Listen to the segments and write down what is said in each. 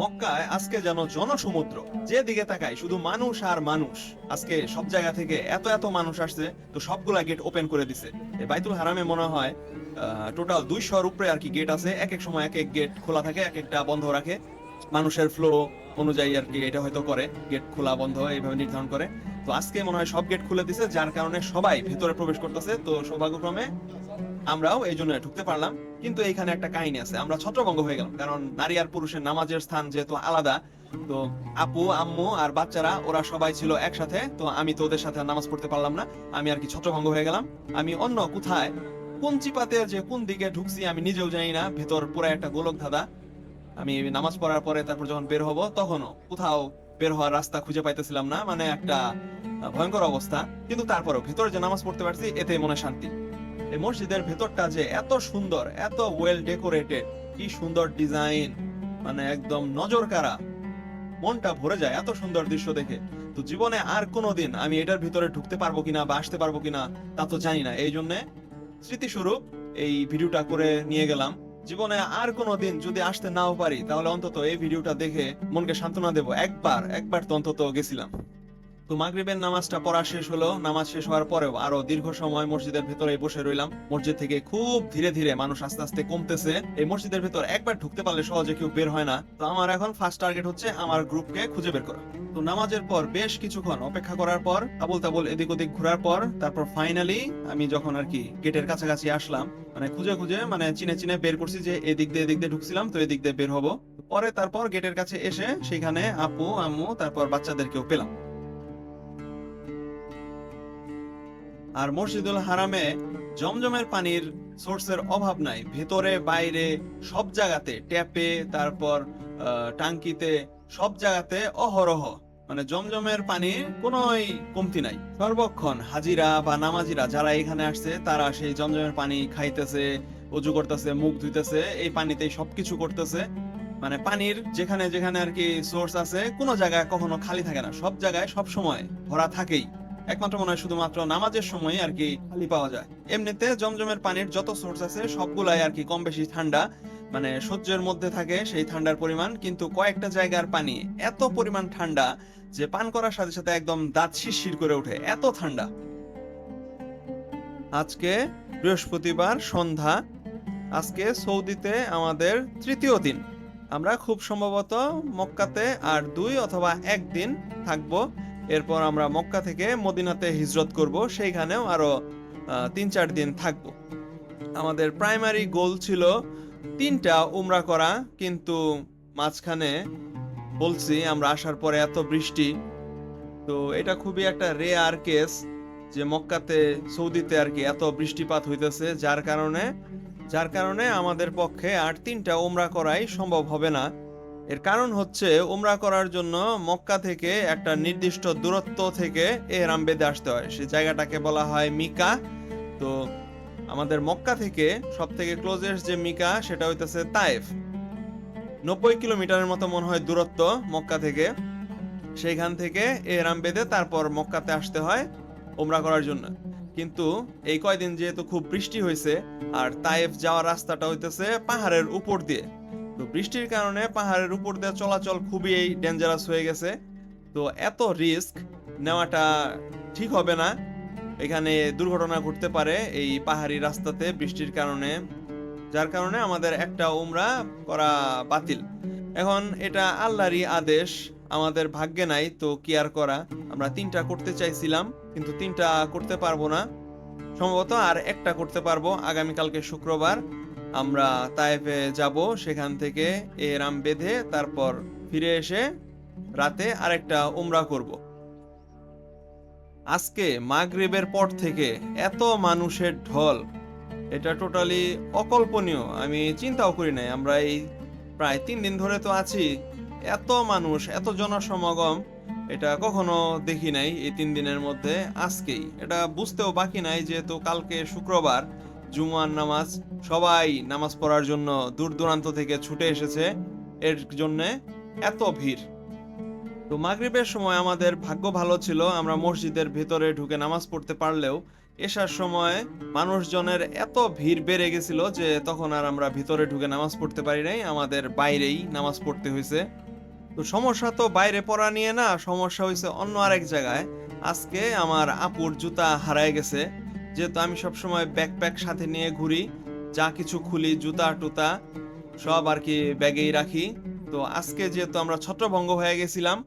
মক্কায় আজকে যেন জনসমুদ্র। যেদিকে তাকায় শুধু মানুষ আর মানুষ। আজকে সব জায়গা থেকে এত এত মানুষ আসছে, তো সবগুলা গেট ওপেন করে দিছে। এই বাইতুল হারামে মনে হয় টোটাল দুইশোর উপরে আর কি গেট আছে। এক এক সময় এক এক গেট খোলা থাকে, এক একটা বন্ধ রাখে। মানুষের ফ্লো অনুযায়ী আর কি এটা হয়তো করে গেট খোলা বন্ধ এইভাবে নির্ধারণ করে। তো আজকে মনে হয় সব গেট খুলে দিছে, যার কারণে সবাই ভিতরে প্রবেশ করতেছে। তো সৌভাগ্যক্রমে আমরাও এই জন্য ঢুকতে পারলাম। কিন্তু এইখানে একটা কাহিনী আছে, আমরা ছত্রভঙ্গ হয়ে গেলাম। কারণ নারী আর পুরুষের নামাজের স্থান যেহেতু আলাদা, তো আপু, আম্মু আর বাচ্চারা, ওরা সবাই ছিল একসাথে। তো আমি তো ওদের সাথে নামাজ পড়তে পারলাম না। আমি আর কি ছত্রভঙ্গ হয়ে গেলাম। আমি অন্য কোথায়, কোন চিপাতে যে কোন দিকে ঢুকছি আমি নিজেও জানি না। ভেতর পুরো একটা গোলক ধাঁধা। আমি নামাজ পড়ার পরে তারপর যখন বের হব, তখনও কোথাও বের হওয়ার রাস্তা খুঁজে পাইতেছিলাম না মানে একটা ভয়ঙ্কর অবস্থা। কিন্তু তারপরেও ভেতরে যে নামাজ পড়তে পারছি এতে মনে শান্তি। এই মসজিদের ভেতরটা যে এত সুন্দর, এত ওয়েল ডেকোরেটেড কি সুন্দর ডিজাইন মানে একদম নজর কারা মনটা ভরে যায় এত সুন্দর দৃশ্য দেখে। তো জীবনে আর কোনোদিন আমি এটার ভিতরে ঢুকতে পারব কিনা বা আসতে পারব কিনা তা তো জানি না। এই জন্যে স্মৃতিস্বরূপ এই ভিডিওটা করে নিয়ে গেলাম। জীবনে আর কোনো দিন যদি আসতে নাও পারি, তাহলে অন্তত এই ভিডিওটা দেখে মনকে সান্ত্বনা দেবো। একবার একবার তো অন্তত গেছিলাম। তো মাগরিবের নামাজটা পড়া শেষ হলো। নামাজ শেষ হওয়ার পরেও আরও দীর্ঘ সময় মসজিদের ভেতরে বসে রইলাম। মসজিদ থেকে খুব ধীরে ধীরে মানুষ আস্তে আস্তে কমতেছে। এই মসজিদের ভেতর একবার ঢুকতে পারলে সহজে কেউ বের হয় না। তো আমার এখন ফার্স্ট টার্গেট হচ্ছে আমার গ্রুপকে খুঁজে বের করা। তো নামাজের পর বেশ কিছুক্ষণ অপেক্ষা করার পর আবুল তাবুল এদিক ওদিক ঘোরার পর, তারপর ফাইনালি আমি যখন আর কি গেটের কাছাকাছি আসলাম মানে খুঁজে খুঁজে মানে চিনে চিনে বের করছি যে এদিক দিয়ে এদিক দিয়ে ঢুকছিলাম, তো এদিক দিয়ে বের হব। পরে তারপর গেটের কাছে এসে সেখানে আপু, আম্মু, তারপর বাচ্চাদেরকেও পেলাম। আর মসজিদুল হারামে জমজমের পানির সোর্সের অভাব নাই। ভেতরে, বাইরে, সব জায়গাতে ট্যাপে, তারপর টাঙ্কিতে সব জায়গাতে অহরহ। মানে জমজমের পানি কোনোই কমতি নাই। সর্বক্ষণ হাজিরা বা নামাজিরা যারা এখানে আসছে, তারা সেই জমজমের পানি খাইতেছে, অজু করতেছে, মুখ ধুইতেছে, এই পানিতেই সবকিছু করতেছে। মানে পানির যেখানে যেখানে আর কি সোর্স আছে, কোনো জায়গায় কখনো খালি থাকে না। সব জায়গায় সব সময় ভরা থাকেই। একমাত্র মনে হয় শুধুমাত্র নামাজের সময় আর কি খালি পাওয়া যায়। এমনিতে জমজমের পানির যত সোর্স আছে, সবগুলাই আর কি কম বেশি ঠান্ডা মানে সহ্যের মধ্যে থাকে সেই ঠান্ডার পরিমাণ, কিন্তু কয়েকটা জায়গার পানি এত পরিমাণ ঠান্ডা যে পান করার সাথে সাথে একদম দাঁত শিরশির করে ওঠে, এত ঠান্ডা। আজকে বৃহস্পতিবার সন্ধ্যা, আজকে সৌদিতে আমাদের তৃতীয় দিন। আমরা খুব সম্ভবত মক্কাতে আর দুই অথবা একদিন থাকব। এরপর আমরা মক্কা থেকে মদিনাতে হিজরত করব সেইখানেও আরও আহ, তিন চার দিন থাকব। আমাদের প্রাইমারি গোল ছিল তিনটা উমরা করা কিন্তু মাঝখানে বলছি আমরা আসার পরে এত বৃষ্টি। তো এটা খুবই একটা রেয়ার কেস যে মক্কাতে সৌদিতে আর কি এত বৃষ্টিপাত হইতেছে যার কারণে যার কারণে আমাদের পক্ষে আর তিনটা উমরা করাই সম্ভব হবে না। এর কারণ হচ্ছে উমরা করার জন্য মক্কা থেকে একটা নির্দিষ্ট দূরত্ব থেকে এহরাম বেঁধে আসতে হয়। সেই জায়গাটাকে বলা হয় মিকা। তো আমাদের মক্কা থেকে সব থেকে ক্লোজেস্ট যে মিকা, সেটা হইতেছে তায়েফ। নব্বই কিলোমিটারের মতো মনে হয় দূরত্ব মক্কা থেকে। সেইখান থেকে এহরাম বেঁধে তারপর মক্কাতে আসতে হয় উমরা করার জন্য। কিন্তু এই কয়দিন যেহেতু খুব বৃষ্টি হয়েছে আর তায়েফ যাওয়ার রাস্তাটা হইতেছে পাহাড়ের উপর দিয়ে। তো বৃষ্টির কারণে পাহাড়ের উপর দিয়ে চলাচল খুবই ডেঞ্জারাস হয়ে গেছে। তো এত রিস্ক নেওয়াটা ঠিক হবে না। এখানে দুর্ঘটনা ঘটতে পারে এই পাহাড়ি রাস্তাতে বৃষ্টির কারণে, যার কারণে আমাদের একটা উমরা করা বাতিল। এখন এটা আল্লাহরই আদেশ, আমাদের ভাগ্যে নাই তো কি আর করা? আমরা তিনটা করতে চাইছিলাম, কিন্তু তিনটা করতে পারব না। সম্ভবত আর একটা করতে পারব আগামীকালকে শুক্রবার। আমরা তাইফে যাব, সেখান থেকে এরাম বেঁধে তারপর ফিরে এসে রাতে আরেকটা উমরা করব। আজকে মাগরিবের পর থেকে এত মানুষের ঢল, এটা টোটালি অকল্পনীয়, আমি চিন্তাও করি নাই, আমরা এই প্রায় তিন দিন ধরে তো আছি, এত মানুষ, এত জনসমাগম, এটা কখনো দেখি নাই এই তিন দিনের মধ্যে আজকেই, এটা বুঝতেও বাকি নাই যেহেতু কালকে শুক্রবার জুমার নামাজ, সবাই নামাজ পড়ার জন্য দূর দূরান্ত থেকে ছুটে এসেছে। এর জন্য এত ভিড়। তো মাগরিবের সময় আমাদের ভাগ্য ভালো ছিল, আমরা মসজিদের ভেতরে ঢুকে নামাজ পড়তে পারলেও এসার সময় মানুষজনের এত ভিড় বেড়ে গেছিল যে তখন আর আমরা ভিতরে ঢুকে নামাজ পড়তে পারি নাই, আমাদের বাইরেই নামাজ পড়তে হয়েছে। তো সমস্যা তো বাইরে পড়া নিয়ে না, সমস্যা হয়েছে অন্য আরেক জায়গায়। আজকে আমার আপুর জুতা হারায় গেছে। যেহেতু আমি সবসময় ব্যাকপ্যাক সাথে নিয়ে ঘুরি, যা কিছু খুলি, জুতা, টুতা, সব আর কি ব্যাগেই রাখি। তো আজকে যেহেতু আমরা ছত্রভঙ্গ হয়ে গেছিলাম,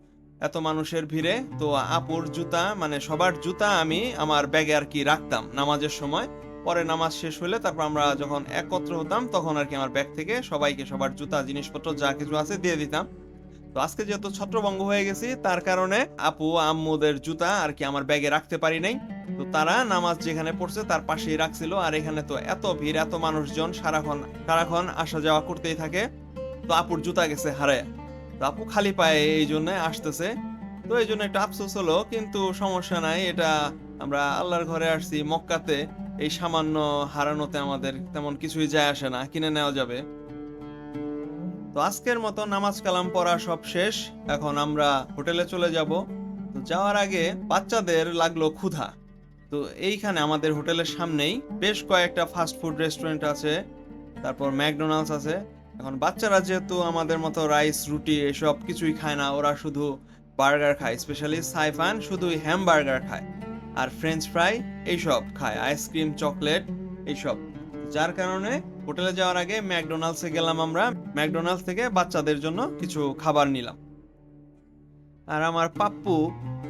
এত মানুষের ভিড়ে, তো আপুর জুতা মানে সবার জুতা আমি আমার ব্যাগে আর কি রাখতাম নামাজের সময়। পরে নামাজ শেষ হলে তারপর আমরা যখন একত্র হতাম, তখন আর কি আমার ব্যাগ থেকে সবাইকে সবার জুতা, জিনিসপত্র, যা কিছু আছে দিয়ে দিতাম। তো আজকে যেহেতু ছত্রভঙ্গ হয়ে গেছি, তার কারণে আপু, আম্মুদের জুতা আর কি আমার ব্যাগে রাখতে পারি নাই। তো তারা নামাজ যেখানে পড়ছে তার পাশেই রাখছিল, আর এখানে তো এত ভিড়, এত মানুষজন সারাক্ষণ সারাক্ষণ আসা যাওয়া করতেই থাকে। তো আপুর জুতা গেছে হারে তো আপু খালি পায়ে এই জন্য আসতেছে। তো এই জন্য একটা আফসোস হলো, কিন্তু সমস্যা নাই, এটা আমরা আল্লাহর ঘরে আসছি, মক্কাতে এই সামান্য হারানোতে আমাদের তেমন কিছুই যায় আসে না, কিনে নেওয়া যাবে। তো আজকের মতো নামাজ কালাম পড়া সব শেষ, এখন আমরা হোটেলে চলে যাব। তো যাওয়ার আগে বাচ্চাদের লাগল ক্ষুধা। তো এইখানে আমাদের হোটেলের সামনেই বেশ কয়েকটা ফাস্ট ফুড রেস্টুরেন্ট আছে, তারপর ম্যাকডোনাল্ডস আছে। এখন বাচ্চারা যেহেতু আমাদের মতো রাইস রুটি এসব কিছুই খায় না, ওরা শুধু বার্গার খায় স্পেশালি সাইফান শুধু হ্যামবার্গার খায়। আর ফ্রেঞ্চ ফ্রাই এইসব খায় আইসক্রিম চকলেট এইসব। যার কারণে হোটেলে যাওয়ার আগে ম্যাকডোনাল্ডসে গেলাম আমরা, ম্যাকডোনাল্ডস থেকে বাচ্চাদের জন্য কিছু খাবার নিলাম। আর আমার পাপ্পু,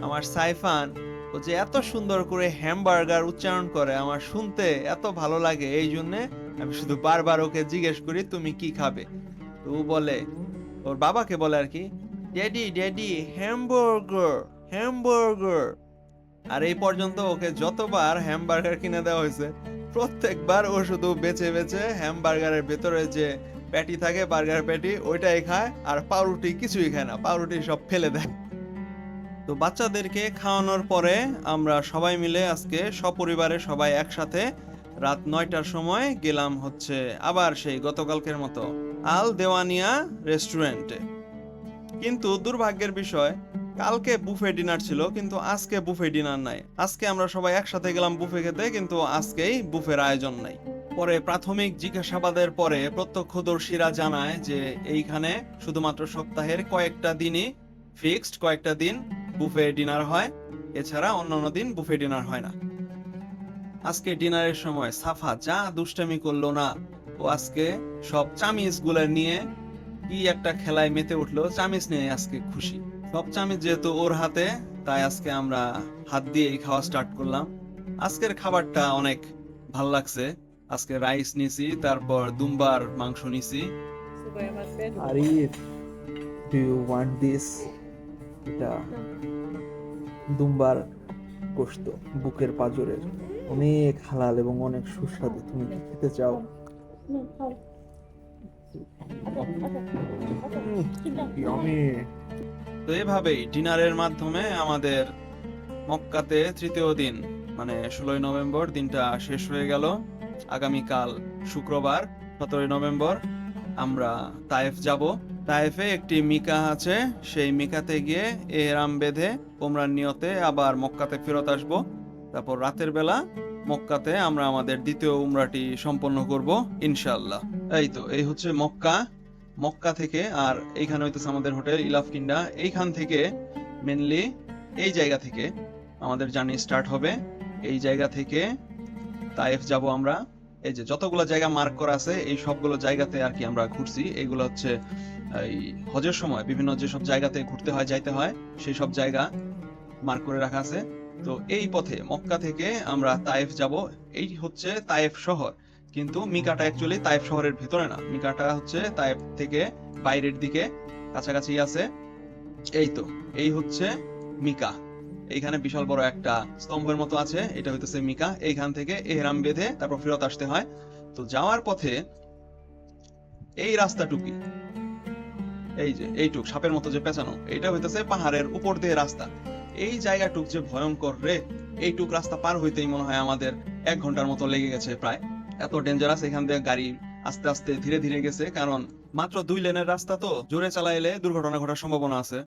আমার সাইফান ও যে এত সুন্দর করে হ্যামবার্গার উচ্চারণ করে আমার শুনতে এত ভালো লাগে, এই জন্যে আমি শুধু বারবার ওকে জিজ্ঞেস করি, তুমি কি খাবে? তো ও বলে, ওর বাবাকে বলে আর কি, ড্যাডি ড্যাডি হ্যামবার্গার হ্যামবার্গার আর এই পর্যন্ত ওকে যতবার হ্যামবার্গার কিনে দেওয়া হয়েছে, প্রত্যেকবার ও শুধু বেছে বেছে হ্যামবার্গারের ভেতরে যে প্যাটি থাকে বার্গার প্যাটি ওইটাই খায়, আর পাউরুটি কিছুই খায় না, পাউরুটি সব ফেলে দেয়। তো বাচ্চাদেরকে খাওয়ানোর পরে আমরা সবাই মিলে আজকে সপরিবারে সবাই একসাথে রাত নয়টার সময় গেলাম হচ্ছে আবার সেই গতকালকের মতো আল দেওয়ানিয়া রেস্টুরেন্টে। কিন্তু দুর্ভাগ্যের বিষয়, কালকে বুফে ডিনার ছিল, কিন্তু আজকে বুফে ডিনার নাই। আজকে আমরা সবাই একসাথে গেলাম বুফে খেতে, কিন্তু আজকেই বুফের আয়োজন নাই। পরে প্রাথমিক জিজ্ঞাসাবাদের পরে প্রত্যক্ষদর্শীরা জানায় যে এইখানে শুধুমাত্র সপ্তাহের কয়েকটা দিনই ফিক্সড কয়েকটা দিন বুফে ডিনার হয় এছাড়া অন্যান্য দিন বুফে ডিনার হয় না। আজকে ডিনারের সময় সাফা যা দুষ্টামি করল না ও আজকে সব চামিচগুলা নিয়ে কি একটা খেলায় মেতে উঠল চামিজ নিয়ে আজকে খুশি। সব চামিজ যেহেতু ওর হাতে তাই আজকে আমরা হাত দিয়েই খাওয়া স্টার্ট করলাম। আজকের খাবারটা অনেক ভালো লাগছে। আজকে রাইস নিছি তারপর দুম্বার মাংস নিছি। Arif do you want this এটা দুম্বার গোশত বুকের পাজরের। অনেক হালাল এবং অনেক সুস্বাদু। তুমি কি খেতে চাও? তো এভাবেই ডিনারের মাধ্যমে আমাদের মক্কাতে তৃতীয় দিন মানে ষোলোই নভেম্বর দিনটা শেষ হয়ে গেল। আগামীকাল শুক্রবার সতেরোই নভেম্বর আমরা তায়েফ যাব। তায়েফে একটি মিকা আছে, সেই মিকাতে গিয়ে এহরাম বেঁধে ওমরার নিয়তে আবার মক্কাতে ফেরত আসব। তারপর রাতের বেলা মক্কাতে আমরা আমাদের দ্বিতীয় উমরাটি সম্পন্ন করব ইনশাল্লাহ এই তো, এই হচ্ছে মক্কা। মক্কা থেকে, আর এইখানে হইতেছে আমাদের হোটেল ইলাফকিন্ডা এইখান থেকে মেনলি এই জায়গা থেকে আমাদের জার্নি স্টার্ট হবে। এই জায়গা থেকে তাইফ যাব আমরা। এই যে যতগুলো জায়গা মার্ক করা আছে, এই সবগুলো জায়গাতে আর কি আমরা ঘুরছি। এইগুলো হচ্ছে, এই হজের সময় বিভিন্ন যেসব জায়গাতে ঘুরতে হয়, যাইতে হয়, সেই সব জায়গা মার্ক করে রাখা আছে। তো এই পথে, মক্কা থেকে আমরা তায়েফ যাব। এই হচ্ছে তায়েফ শহর। কিন্তু মিকাটা অ্যাকচুয়ালি তাইফ শহরের ভেতরে না। মিকাটা হচ্ছে তাইফ থেকে বাইরের দিকে, কাছাকাছি আছে। এই তো, এই হচ্ছে মিকা। এইখানে বিশাল বড় একটা স্তম্ভের মতো আছে, এটা হইতেছে মিকা। এইখান থেকে এহরাম বেঁধে তারপর ফেরত আসতে হয়। তো যাওয়ার পথে এই রাস্তাটুকি, এই যে এইটুক, সাপের মতো যে পেঁচানো, এটা হইতেছে পাহাড়ের উপর দিয়ে রাস্তা। এই জায়গাটুক যে ভয়ঙ্কর রে, এইটুক রাস্তা পার হইতেই মনে হয় আমাদের এক ঘণ্টার মতো লেগে গেছে প্রায়। এত ডেঞ্জারাস এখান দিয়ে গাড়ি আস্তে আস্তে ধীরে ধীরে গেছে, কারণ মাত্র দুই লেনের রাস্তা তো জোরে চালাইলে দুর্ঘটনা ঘটার সম্ভাবনা আছে।